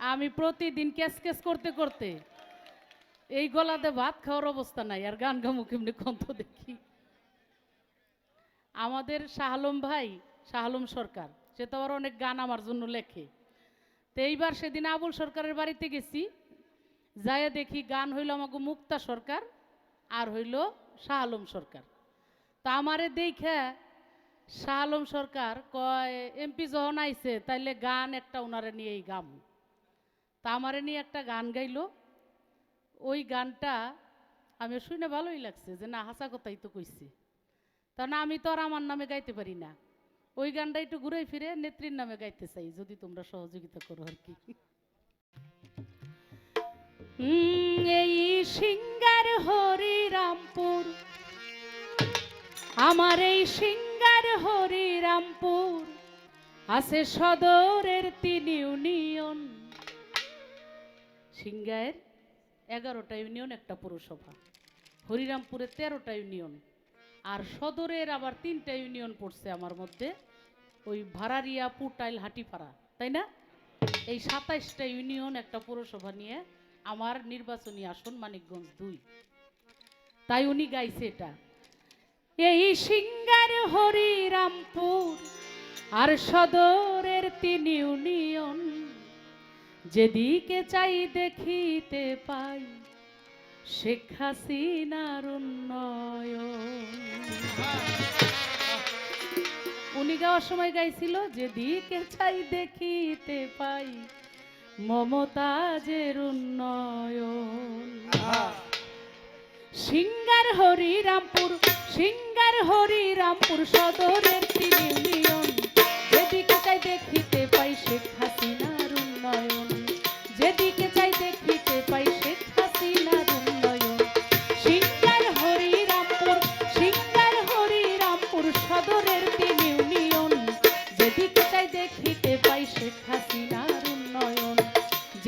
আমি প্রতিদিন cash cash করতে করতে এই গলাতে ভাত খাওয়ার অবস্থা নাই, আর গান গামু কেমনি কন্ত দেখি। আমাদের শাহালম ভাই, শাহালম সরকার, সে তো আবার অনেক গান আমার জন্য লেখে। তো এইবার সেদিন আবুল সরকারের বাড়িতে গেছি যায় দেখি গান হইল আমাকে মুক্তা সরকার, আর হইল শাহ আলম সরকার। তো আমারে দেখে শাহ আলম সরকার কয়, এমপি যখন আইছে, তাইলে গান একটা ওনারে নিয়েই গাম। তা আমারে নিয়ে একটা গান গাইলো। ওই গানটা আমি শুনে ভালোই লাগছে যে না, হাসা কথাই তো কইছে। তা না, আমি তো আর আমার নামে গাইতে পারি না। ওই গানটা একটু ঘুরে ফিরে নেত্রীর নামে গাইতে চাই, যদি তোমরা সহযোগিতা করো আর কি। এই সিঙ্গার হরিরামপুর, আমার এই সিঙ্গার হরিরামপুর, আছে সদরের তিন ইউনিয়ন। সিঙ্গায়ের এগারোটা ইউনিয়ন, একটা পৌরসভা। হরিরামপুরে তেরোটা ইউনিয়ন। আর সদরের আবার তিনটা ইউনিয়ন পড়ছে আমার মধ্যে, ওই ভাড়ারিয়া, পুটাইল, হাটিপাড়া, তাই না? এই সাতাইশটা ইউনিয়ন, একটা পৌরসভা নিয়ে আমার নির্বাচনী আসন মানিকগঞ্জ দুই। তাই উনি গাইছে এটা। এই সিঙ্গার হরিরামপুর আর সদরের তিন ইউনিয়ন। যেদিকে চাই দেখিতে পাই, শেখ হাসিনার উনি গাওয়ার সময় গাইছিল, যেদিকে চাই দেখিতে পাই মমতাজের উন্নয়ন। সিঙ্গার হরিরামপুর সিঙ্গার হরিরামপুর সদরের তিন যেদিকে চাই দেখিতে পাই, শেখ হাসিনার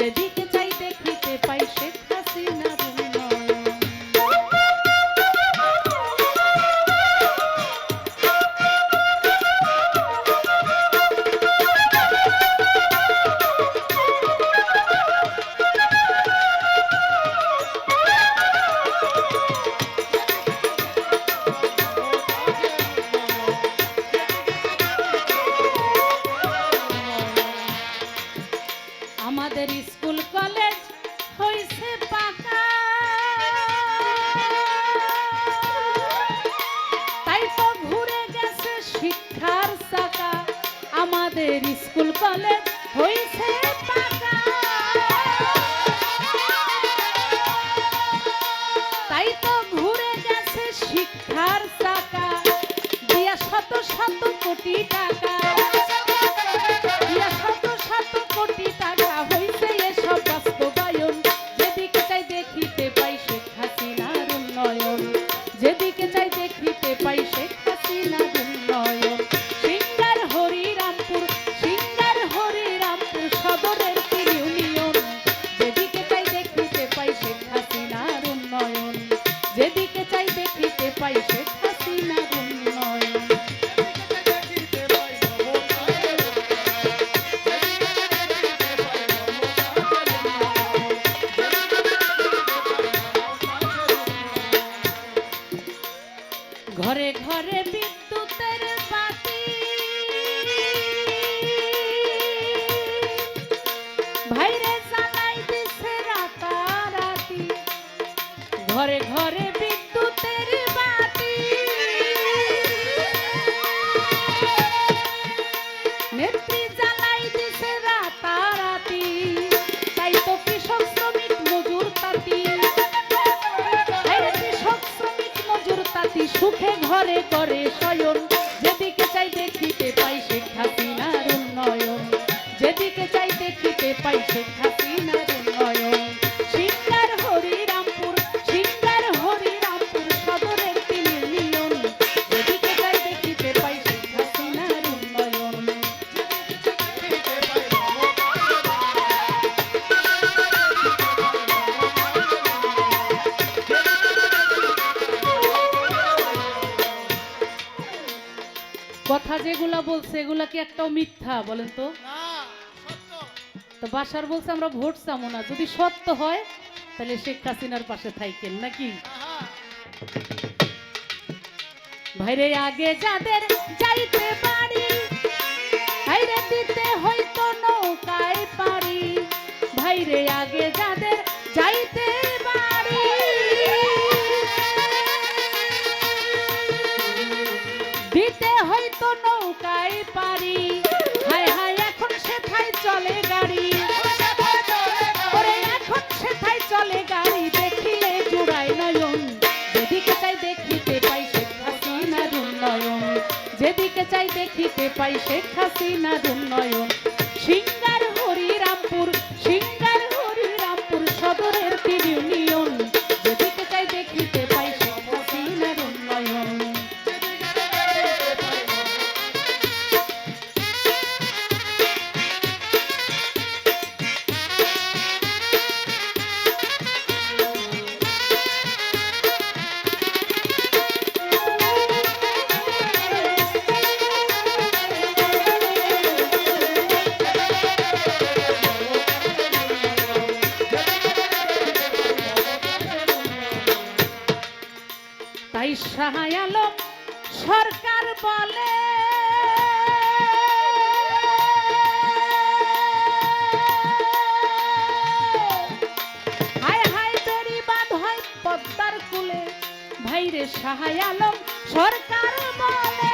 যেদিকে চাই স্কুল কলেজ হয়েছে পাকা। তাই তো ঘুরে গেছে শিক্ষার চাকা। আমাদের স্কুল কলেজ হয়েছে পাকা। ঘরে ঘরে বিদ্যুতের বাতি। নেত্রী জ্বালাই দিছে রাতারাতি, তাই তো কৃষক শ্রমিক মজুর তাঁতি। কৃষক শ্রমিক মজুর তাঁতি, সুখে ঘরে করে শয়ন যেগুলা বলছে এগুলা কি একটাও মিথ্যা বলেন তো? তো বাসার বলছে আমরা ভোট চামো না। যদি সত্য হয় তাহলে শেখ হাসিনার পাশে থাইকেন নাকি? ভাইরে আগে যাদের যাইতে পারি ভাইরে দিতে হয়তো নৌকায় পারি ভাইরে আগে যাদের পাই শেখ হাসিনার উন্নয়ন। তাই শাহাই সরকার বলে। পদ্মার কুলে ভাইরে শাহাই আলম সরকার বলে।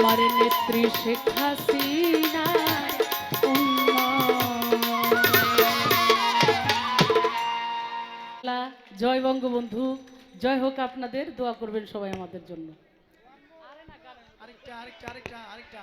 আমার নেত্রী শেখ হাসিনা জয় বঙ্গবন্ধু, জয় হোক আপনাদের, দোয়া করবেন সবাই আমাদের জন্য। আরেকটা আরেকটা আরেকটা আরেকটা।